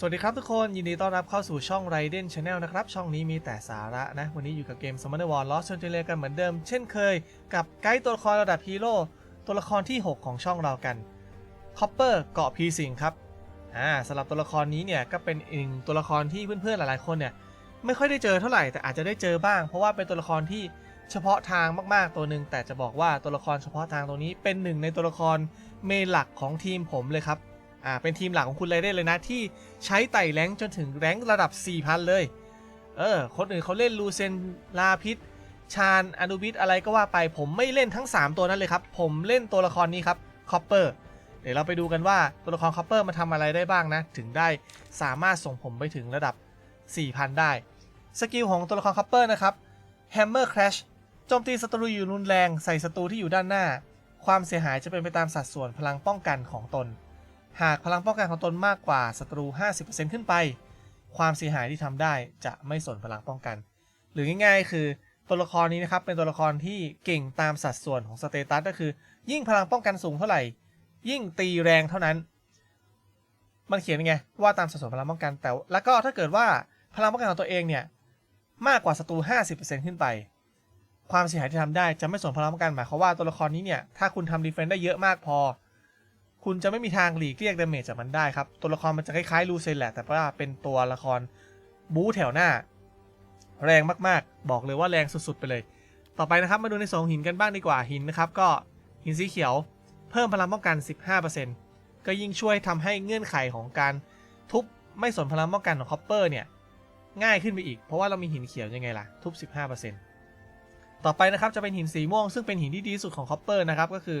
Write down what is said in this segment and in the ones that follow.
สวัสดีครับทุกคน ยินดีต้อนรับเข้าสู่ช่อง Raiden Channel นะครับ ช่องนี้มีแต่สาระนะ วันนี้อยู่กับเกม Summoner War Lost Chandelier กันเหมือนเดิม เช่นเคย กับไกด์ตัวละครระดับฮีโร่ตัวละครที่ 6 ของช่องเรากัน Copper เกาะพีสิงครับอ่าสำหรับตัวละครนี้เนี่ย ก็เป็นอีกหนึ่งตัวละครที่เพื่อนๆหลายๆคนเนี่ย ไม่ค่อยได้เจอเท่าไหร่แต่อาจจะได้เจอบ้าง เพราะว่าเป็นตัวละครที่เฉพาะทางมากๆตัวหนึ่งแต่จะบอกว่าตัวละครเฉพาะทางตัวนี้เป็นหนึ่งในตัวละครเมนหลักของทีมผมเลยครับ อ่าเป็นทีมหลักของคุณไรเดนเลยนะ ที่ใช้ไต่แรงจนถึงแรงระดับ 4,000 เลย เออ คนอื่นเขาเล่นลูเซนลาพิษชาญอนุบิทอะไรก็ว่าไปผมไม่เล่นทั้ง 3 ตัวนั้นเลยครับ ผมเล่นตัวละครนี้ครับคอปเปอร์เดี๋ยวเราไปดูกันว่าตัวละครคอปเปอร์มาทำอะไรได้บ้างนะ ถึงได้สามารถส่งผมไปถึงระดับ 4,000 ได้ สกิลของตัวละครคอปเปอร์นะครับ Hammer Crash โจมตีศัตรูอยู่รุนแรงใส่ศัตรูที่อยู่ด้านหน้า ความเสียหายจะเป็นไปตามสัดส่วนพลังป้องกันของตน หากพลังป้องกันของตนมากกว่าศัตรู 50%ขึ้นไป ความเสียหายที่ทำได้จะไม่สนพลังป้องกัน หรือง่ายๆ คือตัวละครนี้นะครับเป็นตัวละครที่เก่งตามสัดส่วนของสเตตัสก็คือ ยิ่งพลังป้องกันสูงเท่าไหร่ ยิ่งตีแรงเท่านั้น มันเขียนไงว่าตามสัดส่วนพลังป้องกันแต่ แล้วก็ถ้าเกิดว่าพลังป้องกันของตัวเองเนี่ยมากกว่าศัตรู 50%ขึ้นไป ความเสียหายที่ทำได้จะไม่สนพลังป้องกันหมายความว่าตัวละครนี้เนี่ยถ้าคุณทำดีเฟนต์ได้เยอะมากพอ คุณจะไม่มีทางหลีกเลี่ยงดาเมจจากมันได้ครับ ตัวละครมันจะคล้ายๆลูเซนแหละ แต่ว่าเป็นตัวละครบู๊แถวหน้า แรงมากๆ บอกเลยว่าแรงสุดๆไปเลย ต่อไปนะครับมาดูในสองหินกันบ้างดีกว่าหินนะครับก็หินสีเขียวเพิ่มพลังป้องกัน 15%ก็ยิ่งช่วยทำให้เงื่อนไขของการทุบไม่สนพลังป้องกันของคอปเปอร์เนี่ยง่ายขึ้นไปอีก เพราะว่าเรามีหินเขียวยังไงล่ะ ทุบ 15%ต่อไปนะครับจะเป็นหินสีม่วงซึ่งเป็นหินที่ดีสุดของคอปเปอร์นะครับก็คือ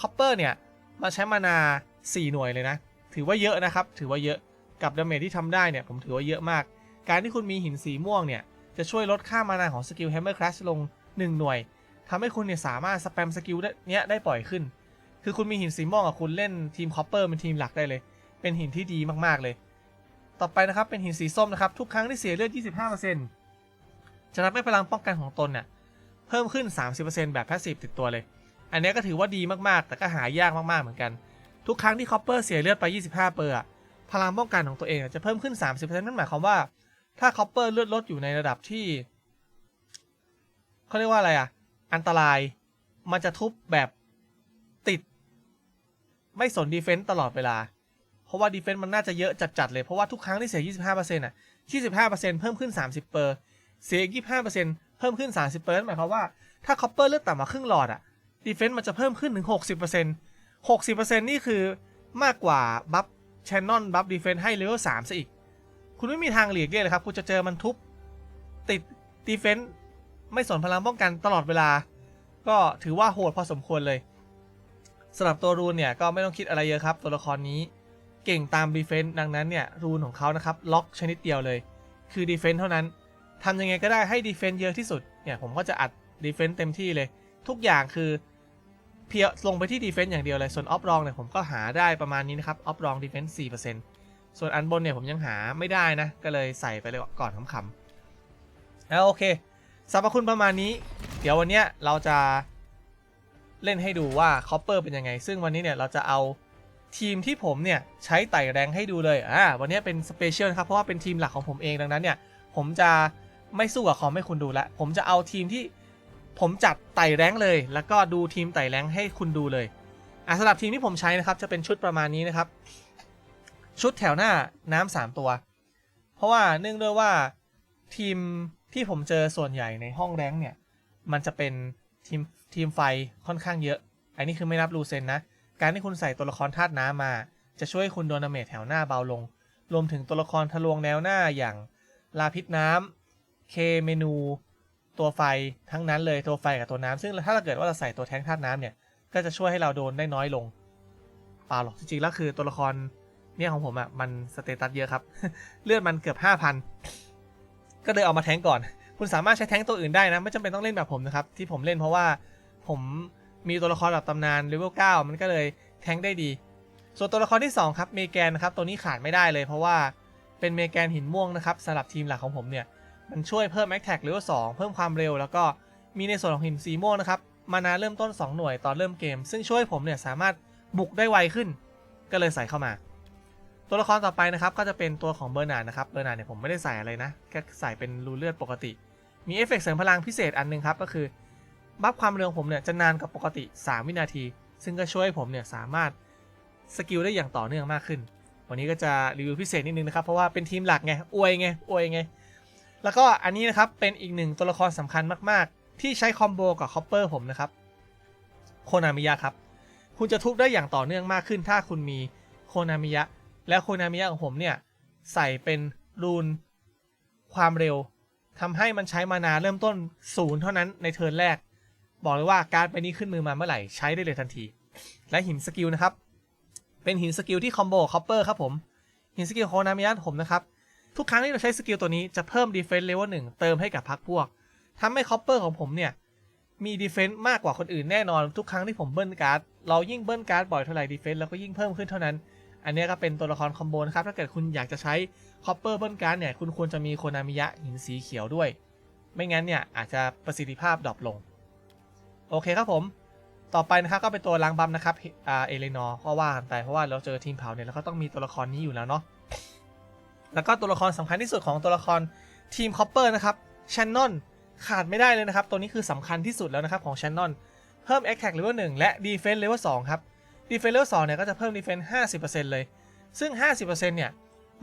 คอปเปอร์เนี่ย มาใช้มานา 4 หน่วยเลยนะ ถือว่าเยอะนะครับ ถือว่าเยอะ กับดาเมจที่ทำได้เนี่ย ผมถือว่าเยอะมาก การที่คุณมีหินสีม่วงเนี่ย จะช่วยลดค่ามานาของสกิล Hammer Crash ลง 1 หน่วยทำให้คุณเนี่ยสามารถสแปมสกิลเนี้ยได้ปล่อยขึ้น คือคุณมีหินสีม่วงกับคุณเล่นทีมคอปเปอร์เป็นทีมหลักได้เลย เป็นหินที่ดีมากๆเลย ต่อไปนะครับ เป็นหินสีส้มนะครับ ทุกครั้งที่เสียเลือด 25%จะทำให้พลังป้องกันของตนเนี่ยเพิ่มขึ้น 30%แบบแพสซีฟติดตัวเลย อันนี้ก็ถือว่าดีมากๆ แต่ก็หายากมากๆเหมือนกัน ทุกครั้งที่คอปเปอร์เสียเลือดไป 25 เปอร์พลังป้องกันของตัวเองจะเพิ่มขึ้น 30%นั่นหมายความว่า ถ้าคอปเปอร์เลือดลดอยู่ในระดับที่เขาเรียกว่าอะไรอะ อันตราย มันจะทุบแบบติด ไม่สนดีเฟนต์ตลอดเวลา เพราะว่าดีเฟนต์มันน่าจะเยอะจัดๆเลย เพราะว่าทุกครั้งที่เสีย 25%อะ 25%เพิ่มขึ้น 30 เปอร์ เสีย 25%เพิ่มขึ้น 30 เปอร์นั่นหมายความว่า ถ้าคอปเปอร์เลือดต่ำมาครึ่งหลอดอะ ดีเฟนต์มันจะเพิ่มขึ้นถึง 60% 60%นี่คือมากกว่าบัฟแชนนอนบัฟดีเฟนต์ให้เลเวล3ซะอีก คุณไม่มีทางหลีกเลี่ยงเลยครับ คุณจะเจอมันทุบ ติดดีเฟนต์ไม่สนพลังป้องกันตลอดเวลา ก็ถือว่าโหดพอสมควรเลยสำหรับตัวรูนเนี่ยก็ไม่ต้องคิดอะไรเยอะครับ ตัวละครนี้เก่งตามดีเฟนต์ดังนั้นเนี่ยรูนของเขานะครับล็อกชนิดเดียวเลย คือดีเฟนต์เท่านั้นทำยังไงก็ได้ให้ดีเฟนต์เยอะที่สุดเนี่ยผมก็จะอัดดีเฟนต์เต็มที่เลย ทุกอย่างคือเพียลงไปที่ดีเฟนต์อย่างเดียวเลย ส่วนออฟรองเนี่ยผมก็หาได้ประมาณนี้นะครับออฟรองดีเฟนต์สี่เปอร์เซ็นต์ส่วนอันบนเนี่ยผมยังหาไม่ได้นะ ก็เลยใส่ไปเลยก่อนขำๆแล้วโอเคสรรพคุณประมาณนี้ เดี๋ยววันเนี้ยเราจะเล่นให้ดูว่าคอปเปอร์เป็นยังไง ซึ่งวันนี้เนี่ยเราจะเอาทีมที่ผมเนี่ยใช้ไต่แรงให้ดูเลยอ่าวันนี้เป็นสเปเชียลนะครับ เพราะว่าเป็นทีมหลักของผมเองดังนั้นเนี่ย ผมจะไม่สู้กับคอมให้คุณดูละ ผมจะเอาทีมที่ ผมจัดไต่แรงเลย แล้วก็ดูทีมไต่แรงให้คุณดูเลยอะสำหรับทีมที่ผมใช้นะครับ จะเป็นชุดประมาณนี้นะครับ ชุดแถวหน้าน้ำสามตัว เพราะว่าเนื่องด้วยว่าทีมที่ผมเจอส่วนใหญ่ในห้องแรงเนี่ย มันจะเป็นทีมทีมไฟค่อนข้างเยอะ อันนี้คือไม่นับลูเซนนะ การที่คุณใส่ตัวละครธาตุน้ำมา จะช่วยคุณโดนดาเมจแถวหน้าเบาลง รวมถึงตัวละครทะลวงแนวหน้าอย่างลาพิษน้ำเคเมนู ตัวไฟทั้งนั้นเลยตัวไฟกับตัวน้ำซึ่งถ้าเราเกิดว่าเราใส่ตัวแท้งธาตุน้ำเนี่ยก็จะช่วยให้เราโดนได้น้อยลงเปล่าหรอกจริงๆแล้วคือตัวละครเนี่ยของผมอะ่ะมันสเตตัสเยอะครับ เลือดมันเกือบ5,000 ก็เลยเอามาแท้งก่อน คุณสามารถใช้แท้งตัวอื่นได้นะ ไม่จำเป็นต้องเล่นแบบผมนะครับ ที่ผมเล่นเพราะว่าผมมีตัวละครแบบตำนานเลเวล9มันก็เลยแท้งได้ดี ส่วนตัวละครที่ 2 ครับเมแกนนะครับตัวนี้ขาดไม่ได้เลย เพราะว่าเป็นเมแกนหินม่วงนะครับสำหรับทีมหลักของผมเนี่ย มันช่วยเพิ่มแอคแท็กเลเวล2เพิ่มความเร็ว แล้วก็มีในส่วนของหินสีม่วงนะครับ มานาเริ่มต้น 2 หน่วยตอนเริ่มเกม ซึ่งช่วยผมเนี่ยสามารถบุกได้ไวขึ้น ก็เลยใส่เข้ามา ตัวละครต่อไปนะครับก็จะเป็นตัวของเบอร์นาร์ดนะครับ เบอร์นาร์ดเนี่ยผมไม่ได้ใส่อะไรนะ แค่ใส่เป็นรูเลือดปกติ มีเอฟเฟกต์เสริมพลังพิเศษอันหนึงครับก็คือบัฟความเร็วของผมเนี่ยจะนานกว่าปกติ 3 วินาที ซึ่งก็ช่วยให้ผมเนี่ยสามารถสกิลได้อย่างต่อเนื่องมากขึ้น วันนี้ก็จะรีวิวพิเศษนิดนึงนะครับ เพราะว่าเป็นทีมหลักไง อวยไง อวยไง แล้วก็อันนี้นะครับเป็นอีกหนึ่งตัวละครสำคัญมาก ๆ ที่ใช้คอมโบกับคอปเปอร์ผมนะครับโคนามิยะครับ คุณจะทุบได้อย่างต่อเนื่องมากขึ้นถ้าคุณมีโคนามิยะ แล้วโคนามิยะของผมเนี่ย ใส่เป็นรูนความเร็วทำให้มันใช้มานาเริ่มต้นศูนย์เท่านั้นในเทิร์นแรก บอกเลยว่าการ์ดใบนี้ขึ้นมือมาเมื่อไหร่ใช้ได้เลยทันที และหินสกิลนะครับ เป็นหินสกิลที่คอมโบคอปเปอร์ครับผม หินสกิลโคนามิยะผมนะครับ ทุกครั้งที่เราใช้สกิลตัวนี้จะเพิ่มดีเฟนส์เลเวลหนึ่งเติมให้กับพักพวกทำให้คอปเปอร์ของผมเนี่ย มีดีเฟนส์มากกว่าคนอื่นแน่นอนทุกครั้งที่ผมเบิ้ลการ์ดเรายิ่งเบิ้ลการ์ดบ่อยเท่าไหร่ดีเฟนส์เราก็ยิ่งเพิ่มขึ้นเท่านั้น อันนี้ก็เป็นตัวละครคอมโบนะครับถ้าเกิดคุณอยากจะใช้คอปเปอร์เบิ้ลการ์ดเนี่ยคุณควรจะมีโคนามิยะหินสีเขียวด้วย ไม่งั้นเนี่ยอาจจะประสิทธิภาพดรอปลงโอเคครับผมต่อไปนะครับก็เป็นตัวล้างบัมนะครับเอเลนอร์ก็ว่ากันไปเพราะว่าเราเจอทีมเผาเนี่ยเราก็ต้องมีตัวละครนี้อยู่แล้วเนาะ แล้วก็ตัวละครสำคัญที่สุดของตัวละครทีมคอปเปอร์นะครับชันนอนขาดไม่ได้เลยนะครับ ตัวนี้คือสำคัญที่สุดแล้วนะครับของชันนอนเพิ่ม Attack Level 1 และ Defense Level 2 ครับ Defense Level 2 เนี่ยก็จะเพิ่ม Defense 50%เลย ซึ่ง 50%เนี่ย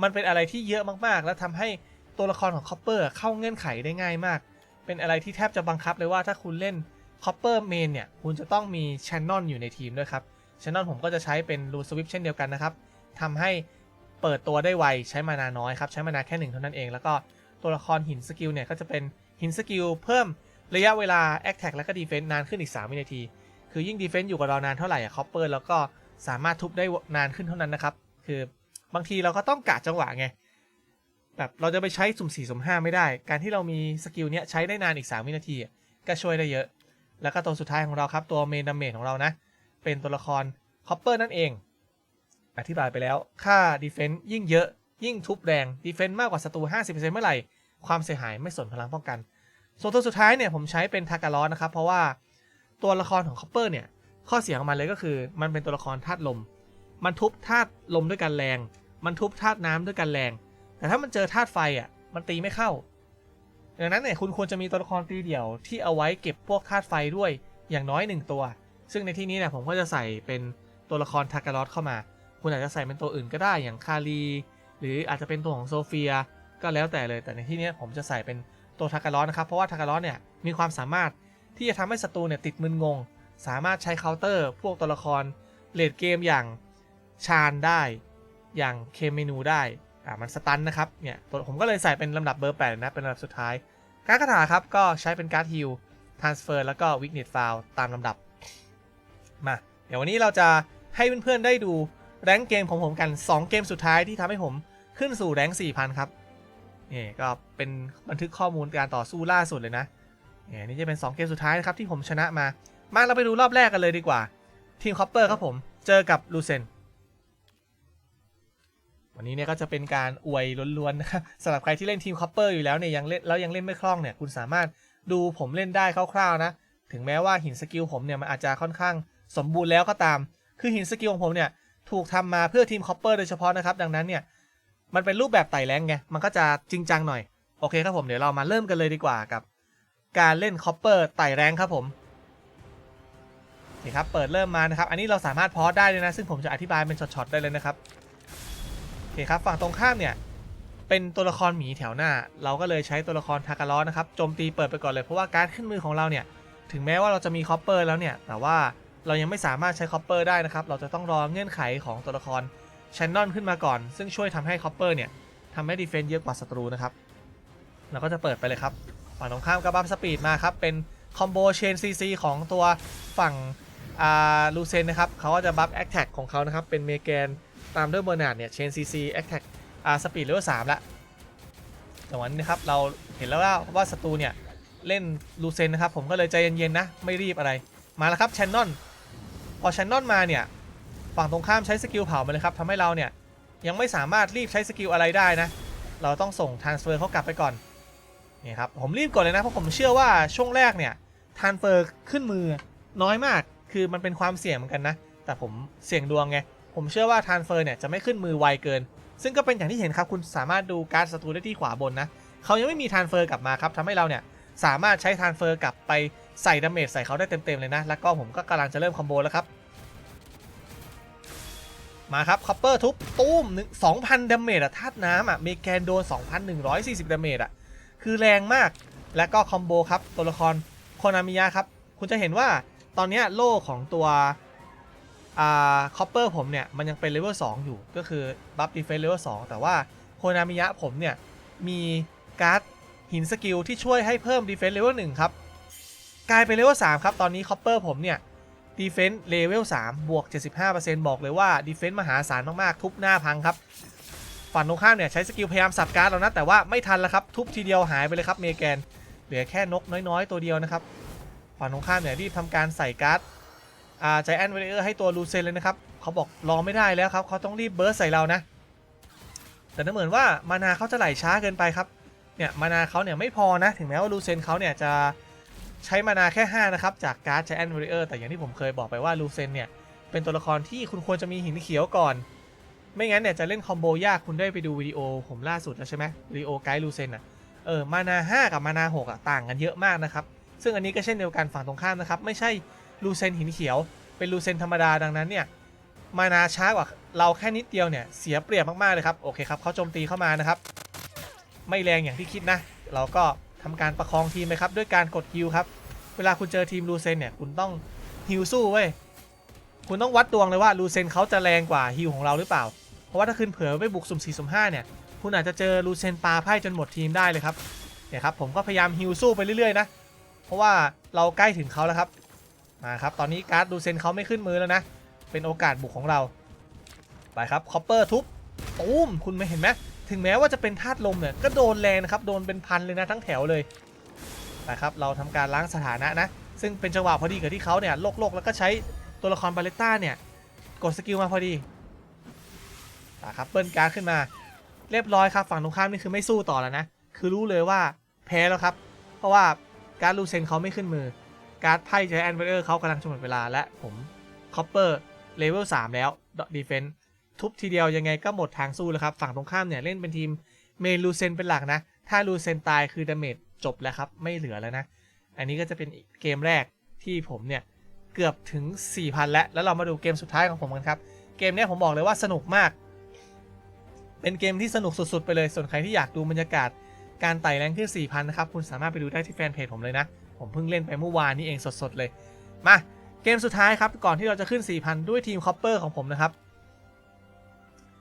มันเป็นอะไรที่เยอะมากๆ แล้วทำให้ตัวละครของคอปเปอร์เข้าเงื่อนไขได้ง่ายมาก เป็นอะไรที่แทบจะบังคับเลยว่าถ้าคุณเล่นคอปเปอร์เมนเนี่ย คุณจะต้องมีชันนอนอยู่ในทีมด้วยครับชันนอนผมก็จะใช้เป็นรูสวิปเช่นเดียวกันนะครับทำให้ เปิดตัวได้ไวใช้มานาน้อยครับ ใช้มานาแค่หนึ่งเท่านั้นเอง แล้วก็ตัวละครหินสกิลเนี่ยก็จะเป็นหินสกิลเพิ่มระยะเวลาแอคแท็กและก็ดีเฟนต์นานขึ้นอีก 3 วินาที คือยิ่งดีเฟนต์อยู่กับเรานานเท่าไหร่อะคอปเปอร์แล้วก็สามารถทุบได้นานขึ้นเท่านั้นนะครับ คือบางทีเราก็ต้องกะจังหวะไง แบบเราจะไปใช้สุ่ม4สุ่ม5 ไม่ได้ การที่เรามีสกิลเนี้ยใช้ได้นานอีก 3 วินาทีก็ช่วยได้เยอะ แล้วก็ตัวสุดท้ายของเราครับตัวเมนดาเมจของเรานะ เป็นตัวละครคอปเปอร์นั่นเอง อธิบายไปแล้ว ค่าดีเฟนต์ยิ่งเยอะยิ่งทุบแรงดีเฟนต์มากกว่าศัตรู 50%เมื่อไหร่ ความเสียหายไม่สนพลังป้องกัน ส่วนตัวสุดท้ายเนี่ยผมใช้เป็นทากาลอสนะครับ เพราะว่าตัวละครของคอปเปอร์เนี่ย ข้อเสียของมันเลยก็คือ มันเป็นตัวละครธาตุลม มันทุบธาตุลมด้วยกันแรง มันทุบธาตุน้ำด้วยกันแรง แต่ถ้ามันเจอธาตุไฟอะ มันตีไม่เข้า ดังนั้นเนี่ยคุณควรจะมีตัวละครตีเดี่ยวที่เอาไว้เก็บพวกธาตุไฟด้วยอย่างน้อยหนึ่งตัว ซึ่งในที่นี้เนี่ยผมก็จะใส่เป็นตัวละครทากาลอสเข้ามา คุณอาจจะใส่เป็นตัวอื่นก็ได้อย่างคารีหรืออาจจะเป็นตัวของโซเฟีย ก็แล้วแต่เลยแต่ในที่นี้ผมจะใส่เป็นตัวทากาลอนะครับ เพราะว่าทากาลอสเนี่ยมีความสามารถที่จะทำให้ศัตรูเนี่ยติดมึนงง สามารถใช้เคาน์เตอร์ พวกตัวละครเลดเกมอย่างชาญได้ อย่างเคเมนูได้อ่ามันสตันนะครับเนี่ยตัวผมก็เลยใส่เป็นลำดับเบอร์8นะเป็นลำดับสุดท้าย การดคาถาครับก็ใช้เป็นการ์ดฮิลทรานสเฟอร์แล้วก็วิกเนตฟาวตามลำดับมาเดี๋ยววันนี้เราจะให้เพื่อนๆได้ดู แรงเกมของผมกัน 2 เกมสุดท้ายที่ทำให้ผมขึ้นสู่แรง4,000 ครับนี่ก็เป็นบันทึกข้อมูลการต่อสู้ล่าสุดเลยนะเนี่ยนี่จะเป็น 2 เกมสุดท้ายนะครับที่ผมชนะมา มาเราไปดูรอบแรกกันเลยดีกว่า ทีมคอปเปอร์ครับผมเจอกับลูเซนวันนี้เนี่ยก็จะเป็นการอวยล้วนๆนะครับสำหรับใครที่เล่นทีมคอปเปอร์อยู่แล้วเนี่ยยังเล่นแล้วยังเล่นไม่คล่องเนี่ยคุณสามารถดูผมเล่นได้คร่าวๆนะ ถึงแม้ว่าหินสกิลผมเนี่ยมันอาจจะค่อนข้างสมบูรณ์แล้วก็ตาม คือหินสกิลของผมเนี่ย ถูกทำมาเพื่อทีมคอปเปอร์โดยเฉพาะนะครับ ดังนั้นเนี่ย มันเป็นรูปแบบไต่แรงไง มันก็จะจริงจังหน่อย โอเคครับผมเดี๋ยวเรามาเริ่มกันเลยดีกว่ากับ การเล่นคอปเปอร์ไต่แรงครับผมโอเคครับเปิดเริ่มมานะครับ อันนี้เราสามารถพอสได้เลยนะ ซึ่งผมจะอธิบายเป็นช็อตๆได้เลยนะครับโอเคครับ ฝั่งตรงข้ามเนี่ยเป็นตัวละครหมีแถวหน้า เราก็เลยใช้ตัวละครทากาล้อนะครับโจมตีเปิดไปก่อนเลยเพราะว่าการขึ้นมือของเราเนี่ยถึงแม้ว่าเราจะมีคอปเปอร์แล้วเนี่ยแต่ว่า เรายังไม่สามารถใช้คอปเปอร์ได้นะครับ เราจะต้องรอเงื่อนไขของตัวละครชนนอนขึ้นมาก่อน ซึ่งช่วยทำให้คอปเปอร์เนี่ยทำให้ดีเฟนต์เยอะกว่าศัตรูนะครับ เราก็จะเปิดไปเลยครับ ฝั่งตรงข้ามก็บัฟสปีดมาครับ เป็นคอมโบเชนซีซีของตัวฝั่งอ่าลูเซนนะครับ เขาก็จะบัฟแอคแท็กของเขานะครับ เป็นเมแกนตามด้วยเบอร์นาร์ดเนี่ยเชนซีซีแอคแท็กอ่าสปีดเลเวลสามละแต่วันนี้นะครับเราเห็นแล้วว่าว่าศัตรูเนี่ยเล่นลูเซนนะครับ ผมก็เลยใจเย็นๆนะ ไม่รีบอะไร มาแล้วครับแชนนอน อแชนนอนมาเนี่ยฝั่งตรงข้ามใช้สกิลเผามาเลยครับทำให้เราเนี่ยยังไม่สามารถรีบใช้สกิลอะไรได้นะ เราต้องส่งทรานเฟอร์เขากลับไปก่อนนี่ครับผมรีบกดเลยนะเพราะผมเชื่อว่าช่วงแรกเนี่ยทรานเฟอร์ขึ้นมือน้อยมากคือมันเป็นความเสี่ยงเหมือนกันนะ แต่ผมเสี่ยงดวงไงผมเชื่อว่าทรานเฟอร์เนี่ยจะไม่ขึ้นมือไวเกิน ซึ่งก็เป็นอย่างที่เห็นครับคุณสามารถดูการ์ดศัตรูได้ที่ขวาบนนะเขายังไม่มีทรานเฟอร์กลับมาครับทำให้เราเนี่ยสามารถใช้ทานเฟอร์กลับไปใส่ดาเมจใส่เขาได้เต็มๆเลยนะ แล้วก็ผมก็กำลังจะเริ่มคอมโบแล้วครับ มาครับคอปเปอร์ทุบตุ้มหนึ่งสองพันดาเมจอะธาตุน้ำอะเมแกนโดน 2,140ดาเมจอะคือแรงมากและก็คอมโบครับตัวละครโคนามิยะครับ คุณจะเห็นว่าตอนนี้โล่ของตัวอ่าคอปเปอร์ผมเนี่ยมันยังเป็นเลเวล2อยู่ก็คือบัฟดีเฟนเลเวล2แต่ว่าโคนามิยะผมเนี่ยมีการ์ดหินสกิลที่ช่วยให้เพิ่มดีเฟนเลเวล1ครับกลายเป็นเลเวล3ครับตอนนี้คอปเปอร์ผมเนี่ย ดีเฟนส์เลเวล3บวก 75%บอกเลยว่าดีเฟนส์มหาศาลมาก ๆ ทุบหน้าพังครับฝั่งตรงข้ามเนี่ยใช้สกิลพยายามสับการ์ดแล้วนะแต่ว่าไม่ทันแล้วครับ ทุบทีเดียวหายไปเลยครับเมแกน เหลือแค่นกน้อย ๆ ตัวเดียวนะครับฝั่งตรงข้ามเนี่ยรีบทำการใส่การ์ดอ่าใจแอนเวเออร์ให้ตัวลูเซนเลยนะครับเขาบอกรอไม่ได้แล้วครับเขาต้องรีบเบิร์สใส่เรานะ แต่น่าเหมือนว่ามานาเขาจะไหลช้าเกินไปครับเนี่ยมานาเขาเนี่ยไม่พอนะถึงแม้ว่าลูเซนเขาเนี่ยจะ ใช้มานาแค่ 5 นะครับ จากการ์ดใจแอนเวเออร์แต่อย่างที่ผมเคยบอกไปว่าลูเซนเนี่ย เป็นตัวละครที่คุณควรจะมีหินเขียวก่อน ไม่งั้นเนี่ยจะเล่นคอมโบยากคุณได้ไปดูวิดีโอผมล่าสุดแล้วใช่ไหมวิดีโอไกด์ลูเซนอะเออมานา5กับมานา6อะต่างกันเยอะมากนะครับ ซึ่งอันนี้ก็เช่นเดียวกันฝั่งตรงข้ามนะครับ ไม่ใช่ลูเซนหินเขียว เป็นลูเซนธรรมดาดังนั้นเนี่ยมานาช้ากว่าเราแค่นิดเดียวเนี่ยเสียเปรียบมากๆเลยครับโอเคครับเขาโจมตีเข้ามานะครับ ไม่แรงอย่างที่คิดนะ เราก็ ทำการประคองทีมไปครับด้วยการกดฮิลครับ เวลาคุณเจอทีมลูเซนเนี่ยคุณต้องฮิลสู้เว้ย คุณต้องวัดดวงเลยว่าลูเซนเขาจะแรงกว่าฮิลของเราหรือเปล่า เพราะว่าถ้าคุณเผลอไปบุกสุ่ม4สุ่ม5เนี่ย คุณอาจจะเจอลูเซนปาไพ่จนหมดทีมได้เลยครับเนี่ยครับผมก็พยายามฮิลสู้ไปเรื่อยๆนะเพราะว่าเราใกล้ถึงเขาแล้วครับมาครับตอนนี้การ์ดลูเซนเขาไม่ขึ้นมือแล้วนะเป็นโอกาสบุกของเราไปครับคอปเปอร์ทุบตูมคุณไม่เห็นไหม ถึงแม้ว่าจะเป็นธาตุลมเนี่ยก็โดนแรงนะครับโดนเป็นพันเลยนะทั้งแถวเลยไปครับเราทำการล้างสถานะนะ ซึ่งเป็นจังหวะพอดีกับที่เขาเนี่ยโลกๆแล้วก็ใช้ตัวละครบาเลต้าเนี่ยกดสกิลมาพอดีไปครับเปิ้ลการ์ดขึ้นมา เรียบร้อยครับฝั่งตรงข้ามนี่คือไม่สู้ต่อแล้วนะ คือรู้เลยว่าแพ้แล้วครับ เพราะว่าการ์ดลูเซนเขาไม่ขึ้นมือ การ์ดไพ่ใจแอนเวอร์เขากำลังจะหมดเวลาและผมคอปเปอร์เลเวล3แล้วดีเฟนต์ ทุบทีเดียวยังไงก็หมดทางสู้แล้วครับ ฝั่งตรงข้ามเนี่ยเล่นเป็นทีมเมนลูเซนเป็นหลักนะ ถ้าลูเซนตายคือดาเมจจบแล้วครับ ไม่เหลือแล้วนะ อันนี้ก็จะเป็นเกมแรกที่ผมเนี่ย เกือบถึง 4,000 แล้ว แล้วเรามาดูเกมสุดท้ายของผมกันครับ เกมนี้ผมบอกเลยว่าสนุกมาก เป็นเกมที่สนุกสุดๆ ไปเลย ส่วนใครที่อยากดูบรรยากาศ การไต่แรงขึ้น 4,000 นะครับ คุณสามารถไปดูได้ที่แฟนเพจผมเลยนะ ผมเพิ่งเล่นไปเมื่อวานนี้เองสดๆเลย มา เกมสุดท้ายครับ ก่อนที่เราจะขึ้น 4,000 ด้วยทีมคอปเปอร์ของผมนะครับ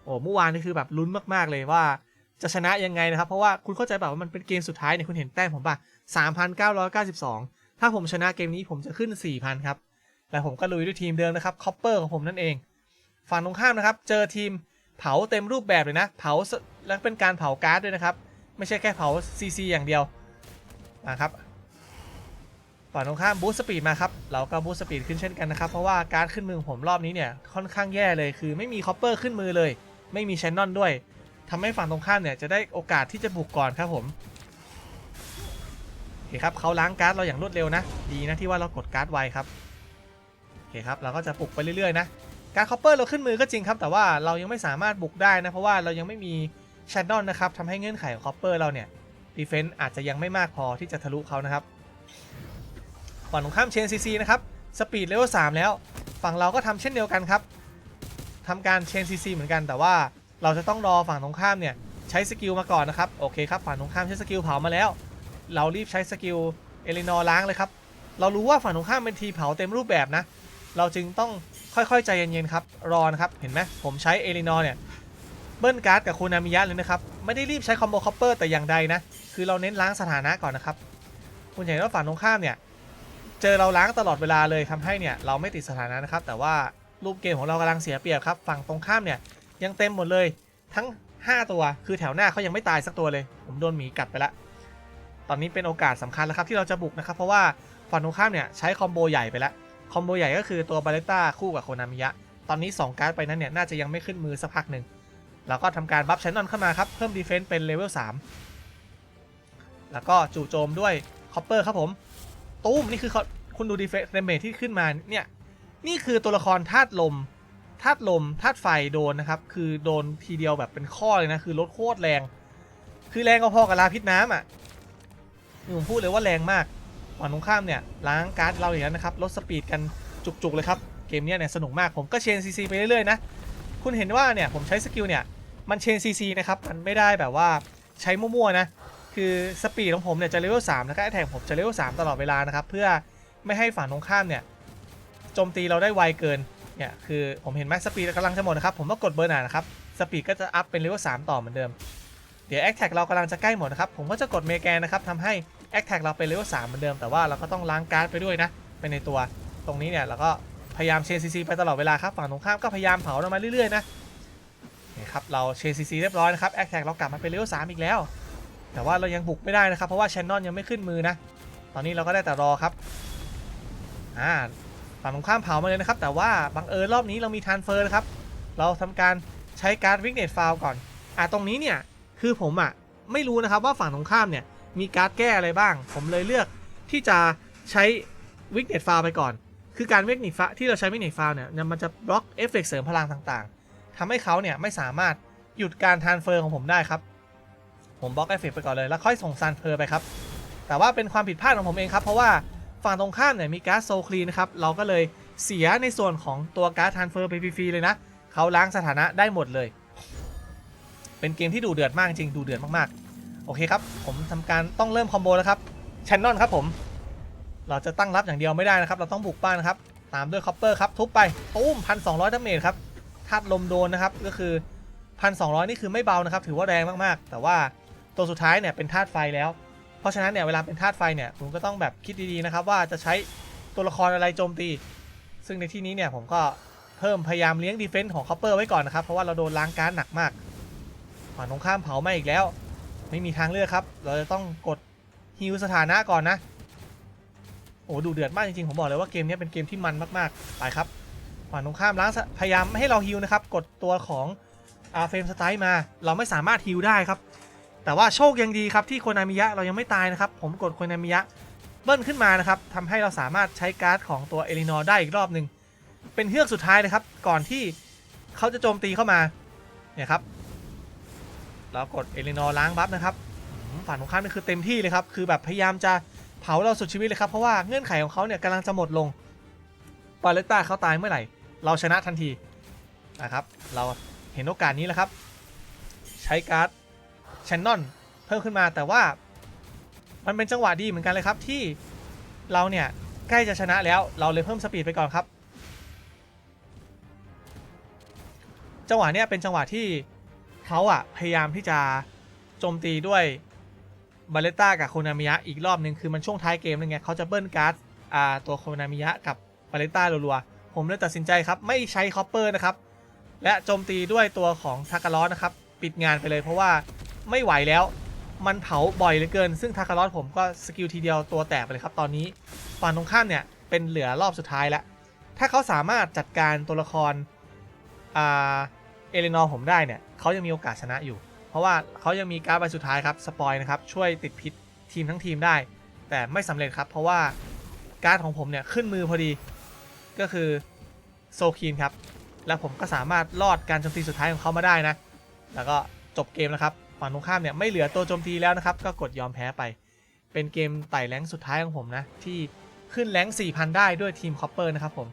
โอ้เมื่อวานนี่คือแบบลุ้นมากๆเลยว่าจะชนะยังไงนะครับ เพราะว่าคุณเข้าใจแบบว่ามันเป็นเกมสุดท้ายเนี่ยคุณเห็นแต้มผมป่ะ3,992 ถ้าผมชนะเกมนี้ผมจะขึ้น 4,000 ครับ และผมก็ลุยด้วยทีมเดิมนะครับคอปเปอร์ของผมนั่นเอง ฝั่งตรงข้ามนะครับ เจอทีมเผาเต็มรูปแบบเลยนะ เผาและเป็นการเผาการ์ดด้วยนะครับ ไม่ใช่แค่เผา CC อย่างเดียวมาครับฝั่งตรงข้ามบูสต์สปีดมาครับ เราก็บูสต์สปีดขึ้นเช่นกันนะครับ เพราะว่าการ์ดขึ้นมือของผมรอบนี้เนี่ยค่อนข้างแย่เลย คือไม่มีคอปเปอร์ขึ้นมือเลย ไม่มีแชนนอนด้วยทำให้ฝั่งตรงข้ามเนี่ยจะได้โอกาสที่จะบุกก่อนครับผมโอเคครับเขาล้างการ์ดเราอย่างรวดเร็วนะ ดีนะที่ว่าเรากดการ์ดไวครับโอเคครับเราก็จะปลุกไปเรื่อยๆนะการคอปเปอร์เราขึ้นมือก็จริงครับ แต่ว่าเรายังไม่สามารถบุกได้นะ เพราะว่าเรายังไม่มีแชนนอนนะครับทำให้เงื่อนไขของคอปเปอร์เราเนี่ยดีเฟนต์อาจจะยังไม่มากพอที่จะทะลุเขานะครับฝั่งตรงข้ามเชนซีซีนะครับสปีดเลเวล3แล้ว ฝั่งเราก็ทำเช่นเดียวกันครับ ทำการเชนซีซีเหมือนกันแต่ว่าเราจะต้องรอฝั่งตรงข้ามเนี่ยใช้สกิลมาก่อนนะครับโอเคครับฝั่งตรงข้ามใช้สกิลเผามาแล้ว เรารีบใช้สกิลเอลินอร์ล้างเลยครับเรารู้ว่าฝั่งตรงข้ามเป็นทีเผาเต็มรูปแบบนะ เราจึงต้องค่อยๆใจเย็นๆครับรอนะครับเห็นไหมผมใช้เอลินอร์เนี่ยเบิ้ลการ์ดกับคูนามิยะเลยนะครับไม่ได้รีบใช้คอมโบคอปเปอร์แต่อย่างใดนะคือเราเน้นล้างสถานะก่อนนะครับคุณเห็นว่าฝั่งตรงข้ามเนี่ยเจอเราล้างตลอดเวลาเลยทำให้เนี่ยเราไม่ติดสถานะนะครับแต่ว่า รูปเกมของเรากำลังเสียเปรียบครับ ฝั่งตรงข้ามเนี่ยยังเต็มหมดเลยทั้ง 5 ตัว คือแถวหน้าเขายังไม่ตายสักตัวเลย ผมโดนหมีกัดไปแล้วตอนนี้เป็นโอกาสสำคัญแล้วครับที่เราจะบุกนะครับ เพราะว่าฝั่งตรงข้ามเนี่ยใช้คอมโบใหญ่ไปแล้วคอมโบใหญ่ก็คือตัวบาเลต้าคู่กับโคนามิยะ ตอนนี้ 2 การ์ดไปนั้นเนี่ยน่าจะยังไม่ขึ้นมือสักพักหนึ่งเราก็ทำการบัฟชันนอนเข้ามาครับ เพิ่มดีเฟนซ์เป็นเลเวล3แล้วก็จู่โจมด้วยคอปเปอร์ครับผม ตูมนี่คือเขาคุณดูดีเฟนซ์เดเมจที่ขึ้นมาเนี่ย นี่คือตัวละครธาตุลมธาตุลมธาตุไฟโดนนะครับ คือโดนทีเดียวแบบเป็นข้อเลยนะ คือลดโคตรแรง คือแรงก็พอกับลาพิษน้ำอะนี่ผมพูดเลยว่าแรงมากฝั่งตรงข้ามเนี่ยล้างการ์ดเราอย่างนั้นนะครับลดสปีดกันจุกๆเลยครับเกมเนี้ยเนี่ยสนุกมากผมก็เชนซีซีไปเรื่อยๆนะคุณเห็นว่าเนี่ยผมใช้สกิลเนี่ยมันเชนซีซีนะครับมันไม่ได้แบบว่าใช้มั่วๆนะคือสปีดของผมเนี่ยจะเลเวล3แล้วก็แท็กผมจะเลเวล3ตลอดเวลานะครับเพื่อไม่ให้ฝั่งตรงข้ามเนี่ย โจมตีเราได้ไวเกินเนี่ยคือผมเห็นไหมสปีดกำลังจะหมดนะครับผมก็กดเบอร์หนานะครับสปีดก็จะอัพเป็นเลเวล3ต่อเหมือนเดิมเดี๋ยวแอคแท็กเรากำลังจะใกล้หมดนะครับผมก็จะกดเมแกนนะครับทำให้แอคแท็กเราเป็นเลเวล3เหมือนเดิมแต่ว่าเราก็ต้องล้างการ์ดไปด้วยนะไปในตัวตรงนี้เนี่ยเราก็พยายามเชนซีซีไปตลอดเวลาครับฝั่งตรงข้ามก็พยายามเผาเรามาเรื่อยๆนะนี่ครับเราเชนซีซีเรียบร้อยนะครับแอคแท็กเรากลับมาเป็นเลเวล3อีกแล้ว แต่ว่าเรายังบุกไม่ได้นะครับเพราะว่าแชนนอนยังไม่ขึ้นมือนะตอนนี้เราก็ได้แต่รอครับอ่า ฝั่งตรงข้ามเผามาเลยนะครับ แต่ว่าบังเอิญรอบนี้เรามีทานเฟอร์นะครับเราทำการใช้การ์ดวิกเนตฟาวก่อนอ่าตรงนี้เนี่ยคือผมอะไม่รู้นะครับว่าฝั่งตรงข้ามเนี่ยมีการ์ดแก้อะไรบ้าง ผมเลยเลือกที่จะใช้วิกเนตฟาวไปก่อน คือการวิกเนตฟาที่เราใช้วิกเนตฟาวเนี่ยมันจะบล็อกเอฟเฟกเสริมพลังต่างๆทำให้เขาเนี่ยไม่สามารถหยุดการทานเฟอร์ของผมได้ครับ ผมบล็อกเอฟเฟกไปก่อนเลยแล้วค่อยส่งซันเฟอร์ไปครับแต่ว่าเป็นความผิดพลาดของผมเองครับเพราะว่า ฝั่งตรงข้ามเนี่ยมีการ์ดโซคลีนะครับเราก็เลยเสียในส่วนของตัวการ์ดทานเฟอร์ไปฟรีๆเลยนะเขาล้างสถานะได้หมดเลย เป็นเกมที่ดูเดือดมากจริงดูเดือดมากๆ โอเคครับ ผมทำการต้องเริ่มคอมโบแล้วครับแชนนอนครับผม เราจะตั้งรับอย่างเดียวไม่ได้นะครับ เราต้องบุกบ้านนะครับ ตามด้วยคอปเปอร์ครับ ทุบไปตุ้มพันสองร้อยดาเมจครับธาตุลมโดนนะครับก็คือพันสองร้อยนี่คือไม่เบานะครับ ถือว่าแรงมากๆ แต่ว่าตัวสุดท้ายเนี่ยเป็นธาตุไฟแล้ว เพราะฉะนั้นเนี่ยเวลาเป็นธาตุไฟเนี่ยผมก็ต้องแบบคิดดีๆนะครับว่าจะใช้ตัวละครอะไรโจมตี ซึ่งในที่นี้เนี่ยผมก็เพิ่มพยายามเลี้ยงดีเฟนส์ของคอปเปอร์ไว้ก่อนนะครับเพราะว่าเราโดนล้างการดหนักมากฝั่งตรงข้ามเผาไมาอีกแล้ว ไม่มีทางเลือกครับ เราจะต้องกดฮิวสถานะก่อนนะโอ้ดูเดือดมากจริงๆ ผมบอกเลยว่าเกมนี้เป็นเกมที่มันมากๆ ไปครับฝั่งตรงข้ามล้างพยายามไม่ให้เราฮิวนะครับ กดตัวของอาเฟมสไตล์มา เราไม่สามารถฮิวได้ครับ แต่ว่าโชคยังดีครับที่โคนามิยะเรายังไม่ตายนะครับ ผมกดโคนามิยะเบิ้ลขึ้นมานะครับทำให้เราสามารถใช้การ์ดของตัวเอลินอร์ได้อีกรอบหนึ่งเป็นเฮือกสุดท้ายนะครับ ก่อนที่เขาจะโจมตีเข้ามาเนี่ยครับเรากดเอลินอร์ล้างบัฟนะครับฝั่งตรงข้ามนี่คือเต็มที่เลยครับคือแบบพยายามจะเผาเราสุดชีวิตเลยครับเพราะว่าเงื่อนไขของเขาเนี่ยกำลังจะหมดลงปาเลตต้าเขาตายเมื่อไหร่ เราชนะทันทีนะครับ เราเห็นโอกาสนี้แล้วครับ ใช้การ์ด แชนนอนเพิ่มขึ้นมาแต่ว่า มันเป็นจังหวะดีเหมือนกันเลยครับที่เราเนี่ยใกล้จะชนะแล้วเราเลยเพิ่มสปีดไปก่อนครับ จังหวะเนี้ยเป็นจังหวะที่เขาอะพยายามที่จะโจมตีด้วยบาเลต้ากับโคนามิยะอีกรอบหนึ่งคือมันช่วงท้ายเกมนึงไงเขาจะเบิ้ลการ์ดตัวโคนามิยะกับบาเลต้ารัวๆผมเลยตัดสินใจครับ ไม่ใช้คอปเปอร์นะครับ และโจมตีด้วยตัวของทาการอนะครับ ปิดงานไปเลยเพราะว่า ไม่ไหวแล้ว มันเผาบ่อยเหลือเกิน ซึ่งทาการอสผมก็สกิลทีเดียวตัวแตกไปเลยครับตอนนี้ฝั่งตรงข้ามเนี่ยเป็นเหลือรอบสุดท้ายแล้ว ถ้าเขาสามารถจัดการตัวละครอ่าเอเลนอร์ผมได้เนี่ยเขายังมีโอกาสชนะอยู่ เพราะว่าเขายังมีการ์ดใบสุดท้ายครับสปอยนะครับช่วยติดพิษทีมทั้งทีมได้ แต่ไม่สำเร็จครับ เพราะว่าการ์ดของผมเนี่ยขึ้นมือพอดีก็คือโซคีนครับ แล้วผมก็สามารถรอดการโจมตีสุดท้ายของเขามาได้นะ แล้วก็จบเกมแล้วครับ ฝั่งตรงข้ามเนี่ยไม่เหลือตัวโจมตีแล้วนะครับก็กดยอมแพ้ไป เป็นเกมไต่แรงสุดท้ายของผมนะที่ขึ้นแรง4,000 ได้ด้วยทีมคอปเปอร์นะครับผม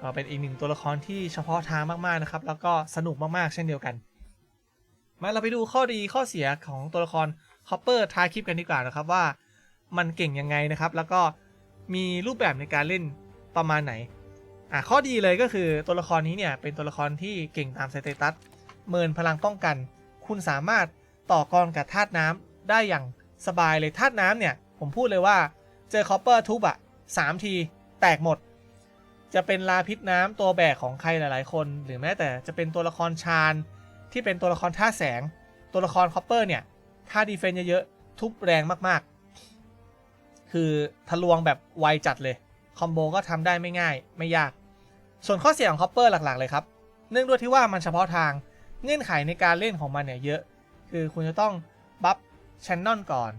ก็เป็นอีกหนึ่งตัวละครที่เฉพาะทางมากๆนะครับแล้วก็สนุกมากๆ เช่นเดียวกัน มาเราไปดูข้อดีข้อเสียของตัวละครคอปเปอร์ท้ายคลิปกันดีกว่านะครับว่า มันเก่งยังไงนะครับ แล้วก็มีรูปแบบในการเล่นประมาณไหนอะข้อดีเลยก็คือตัวละครนี้เนี่ยเป็นตัวละครที่เก่งตามสเตตัสเมินพลังป้องกัน คุณสามารถต่อกรกับธาตุน้ำได้อย่างสบายเลยธาตุน้ำเนี่ย ผมพูดเลยว่าเจอคอปเปอร์ทุบอะสามที แตกหมด จะเป็นลาพิษน้ำตัวแบกของใครหลาย ๆ คน หรือแม้แต่จะเป็นตัวละครชาญที่เป็นตัวละครท่าแสง ตัวละครคอปเปอร์เนี่ยท่าดีเฟนเยอะๆทุบแรงมากๆ คือทะลวงแบบไวจัดเลย คอมโบก็ทำได้ไม่ง่ายไม่ยาก ส่วนข้อเสียของคอปเปอร์หลัก ๆ เลยครับ เนื่องด้วยที่ว่ามันเฉพาะทาง เงื่อนไขในการเล่นของมันเนี่ยเยอะ คือคุณจะต้องบัฟแชนนอนก่อน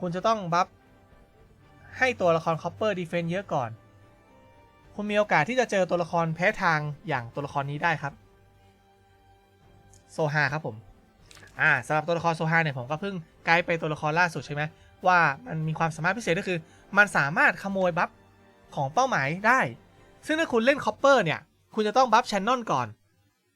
คุณจะต้องบัฟให้ตัวละครคอปเปอร์ดีเฟนเยอะก่อน คุณมีโอกาสที่จะเจอตัวละครแพ้ทางอย่างตัวละครนี้ได้ครับ โซฮาครับผม อ่าสำหรับตัวละครโซฮาเนี่ยผมก็เพิ่งไกด์ไปตัวละครล่าสุดใช่ไหมว่ามันมีความสามารถพิเศษก็คือ มันสามารถขโมยบัฟของเป้าหมายได้ ซึ่งถ้าคุณเล่นคอปเปอร์เนี่ย คุณจะต้องบัฟแชนนอนก่อน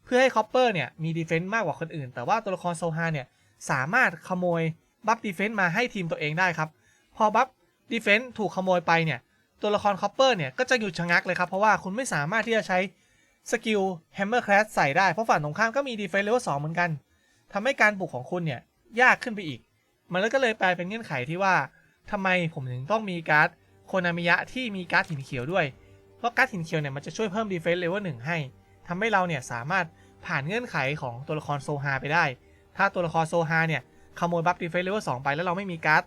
พื่อให้คอปเปอร์เนี่ยมีดีเฟนต์มากกว่าคนอื่น แต่ว่าตัวละครโซฮาเนี่ยสามารถขโมยบัฟดีเฟนต์มาให้ทีมตัวเองได้ครับ พอบัฟดีเฟนต์ถูกขโมยไปเนี่ยตัวละครคอปเปอร์เนี่ยก็จะหยุดชะงักเลยครับ เพราะว่าคุณไม่สามารถที่จะใช้สกิลแฮมเมอร์คลาสใส่ได้ เพราะฝั่งตรงข้ามก็มีดีเฟนต์เลเวลสเหมือนกันทำให้การบุกของคุณเนี่ยยากขึ้นไปอีก มันก็เลยกลายเป็นเงื่อนไขที่ว่าทำไมผมถึงต้องมีการ์ดโคนามิยะที่มีการ์ดหินเขียวด้วย เพราะการ์ดหินเขียวเนี่ยมันจะช่วยเพิ่มดีเฟนต์เลเวลหนึ่งให้ ทำให้เราเนี่ยสามารถผ่านเงื่อนไขของตัวละครโซฮาไปได้ ถ้าตัวละครโซฮาเนี่ยขโมยบัฟดีเฟนเลเวลสไปแล้วเราไม่มีการ์ด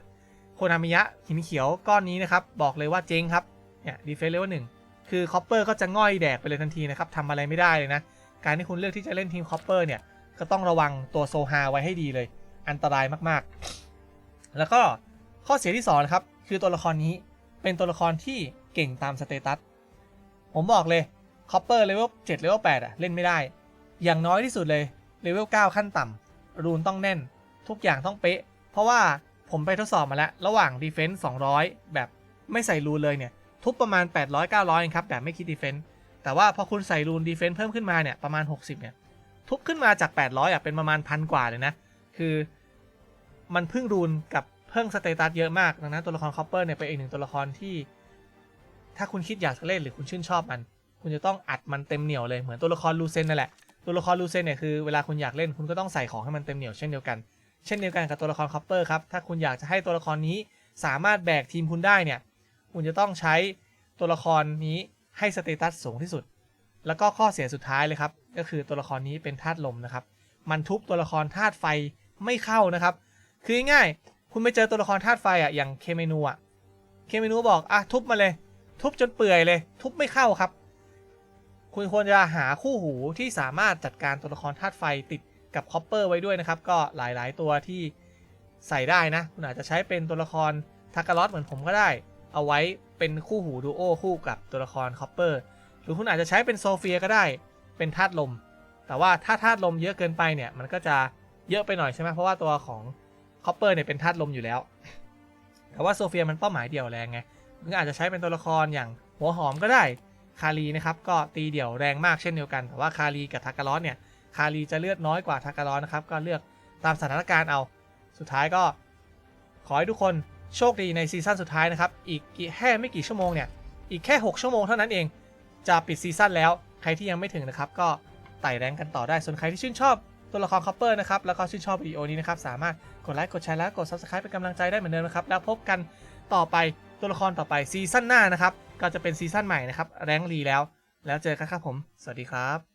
โคนามิยะหินเขียวก้อนนี้นะครับบอกเลยว่าเจ๊งครับเนี่ยดีเฟนเลเวลหนึ่งคือคอปเปอร์ก็จะง่อยแดกไปเลยทันทีนะครับทำอะไรไม่ได้เลยนะ การที่คุณเลือกที่จะเล่นทีมคอปเปอร์เนี่ยก็ต้องระวังตัวโซฮาไว้ให้ดีเลย อันตรายมากๆ แล้วก็ข้อเสียที่2นะครับคือตัวละครนี้เป็นตัวละครที่เก่งตามสเตตัสผมบอกเลย คอปเปอร์เลเวล7เลเวล8อะเล่นไม่ได้ อย่างน้อยที่สุดเลยเลเวล9ขั้นต่ำรูนต้องแน่น ทุกอย่างต้องเป๊ะ เพราะว่าผมไปทดสอบมาแล้ว ระหว่างดีเฟนส์200แบบไม่ใส่รูนเลยเนี่ย ทุบประมาณ 800 900เองครับแบบไม่คิดดีเฟนส์แต่ว่าพอคุณใส่รูนดีเฟนส์เพิ่มขึ้นมาเนี่ยประมาณ 60เนี่ยทุบขึ้นมาจาก 800อะเป็นประมาณพันกว่าเลยนะ คือมันเพิ่งรูนกับเพิ่งสเตตัสเยอะมากดังนั้นตัวละครคอปเปอร์เนี่ยเป็นอีกหนึ่งตัวละครที่ ถ้าคุณคิดอยากเล่นหรือคุณชื่นชอบมัน คุณจะต้องอัดมันเต็มเหนียวเลยเหมือนตัวละครลูเซนนั่นแหละตัวละครลูเซนเนี่ยคือเวลาคุณอยากเล่นคุณก็ต้องใส่ของให้มันเต็มเหนียวเช่นเดียวกัน เช่นเดียวกันกับตัวละครคอปเปอร์ครับถ้าคุณอยากจะให้ตัวละครนี้สามารถแบกทีมคุณได้เนี่ยคุณจะต้องใช้ตัวละครนี้ให้สเตตัสสูงที่สุด แล้วก็ข้อเสียสุดท้ายเลยครับก็คือตัวละครนี้เป็นธาตุลมนะครับ มันทุบตัวละครธาตุไฟไม่เข้านะครับ คือง่ายคุณไปเจอตัวละครธาตุไฟอะอย่างเคเมนูอะเคเมนูบอกอะทุบมาเลย ทุบจนเปื่อยเลย ทุบไม่เข้าครับ คุณควรจะหาคู่หูที่สามารถจัดการตัวละครธาตุไฟติดกับคอปเปอร์ไว้ด้วยนะครับ ก็หลายๆ ตัวที่ใส่ได้นะ คุณอาจจะใช้เป็นตัวละครทากาลอสเหมือนผมก็ได้ เอาไว้เป็นคู่หูดูโอคู่กับตัวละครคอปเปอร์หรือคุณอาจจะใช้เป็นโซเฟียก็ได้เป็นธาตุลม แต่ว่าถ้าธาตุลมเยอะเกินไปเนี่ยมันก็จะเยอะไปหน่อยใช่ไหมเพราะว่าตัวของคอปเปอร์เนี่ยเป็นธาตุลมอยู่แล้ว แต่ว่าโซเฟียมันเป้าหมายเดี่ยวแรงไงคุณอาจจะใช้เป็นตัวละครอย่างหัวหอมก็ได้ คารีนะครับก็ตีเดี่ยวแรงมากเช่นเดียวกันแต่ว่าคารีกับทากาลอสเนี่ยคารีจะเลือดน้อยกว่าทากาลอสนะครับก็เลือกตามสถานการณ์เอา สุดท้ายก็ ขอให้ทุกคนโชคดีในซีซั่นสุดท้ายนะครับอีกแค่ไม่กี่ชั่วโมงเนี่ยอีกแค่ 6 ชั่วโมงเท่านั้นเอง จะปิดซีซั่นแล้วใครที่ยังไม่ถึงนะครับก็ไต่แรงกันต่อได้ ส่วนใครที่ชื่นชอบตัวละครคอปเปอร์นะครับ แล้วก็ชื่นชอบวิดีโอนี้นะครับ สามารถกดไลค์กดแชร์และกด Subscribe เป็นกำลังใจได้เหมือนเดิมนะครับ แล้วพบกันต่อไปตัวละครต่อไปซีซั่นหน้านะครับ ก็จะเป็นซีซั่นใหม่นะครับแรงรีแล้ว แล้วเจอกันครับผม สวัสดีครับ